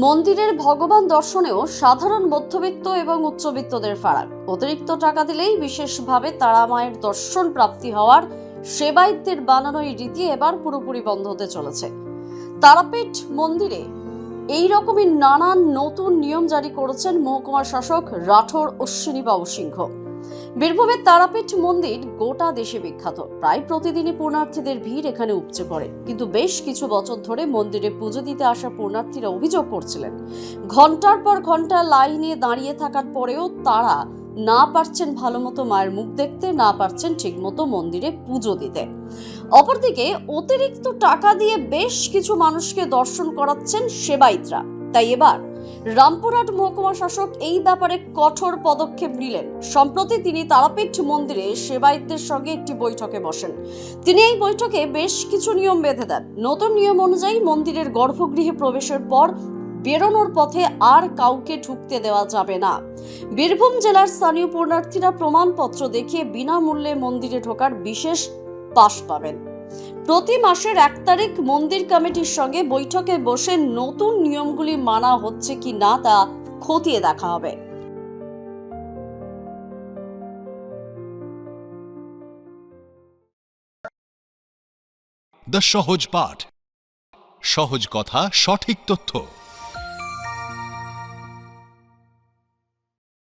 মন্দিরের ভগবান দর্শনেও সাধারণ মধ্যবিত্ত এবং উচ্চবিত্তদের ফারাক। অতিরিক্ত টাকা দিলেই বিশেষভাবে তারা মায়ের দর্শন প্রাপ্তি হওয়ার সেবায়িত্বের বানানো এই রীতি এবার পুরোপুরি বন্ধ হতে চলেছে। তারাপীঠ মন্দিরে এই রকমই নানান নতুন নিয়ম জারি করেছেন মহকুমা শাসক রাঠোর অশ্বিনী বাবু সিংহ। বীরভূমের তারাপীঠ মন্দির গোটা দেশে বিখ্যাত। প্রায় প্রতিদিনই পূর্ণার্থীদের ভিড় এখানে উপচে পড়ে। কিন্তু বেশ কিছু বছর ধরে মন্দিরে পুজো দিতে আসা পূর্ণার্থীরা অভিযোগ করছিলেন। ঘণ্টার পর ঘণ্টা লাইনে দাঁড়িয়ে থাকার পরেও তারা না পারছেন ভালো মতো মায়ের মুখ দেখতে, না পারছেন ঠিকমতো মন্দিরে পুজো দিতে। অপরদিকে অতিরিক্ত টাকা দিয়ে বেশ কিছু মানুষকে দর্শন করাচ্ছেন সেবায়িতরা। তাই এবার রামপুরহাট মহকুমা শাসক এই ব্যাপারে কঠোর পদক্ষেপ নিলেন। সম্প্রতি তিনি তারাপীঠ মন্দিরে সেবায়িতদের সঙ্গে একটি বৈঠকে বসেন। তিনি এই বৈঠকে বেশ কিছু নিয়ম বেঁধে দেন। নতুন নিয়ম অনুযায়ী মন্দিরের গর্ভগৃহে প্রবেশের পর বেরোনোর পথে আর কাউকে ঢুকতে দেওয়া যাবে না। বীরভূম জেলার স্থানীয় পূর্ণার্থীরা প্রমাণপত্র দেখিয়ে বিনামূল্যে মন্দিরে ঢোকার বিশেষ পাশ পাবেন। প্রতি মাসের এক তারিখ মন্দির কমিটির সঙ্গে বৈঠকে বসে নতুন নিয়মগুলি মানা হচ্ছে কি না তা খতিয়ে দেখা হবে। দ্য সহজ পাঠ, সহজ কথা, সঠিক তথ্য।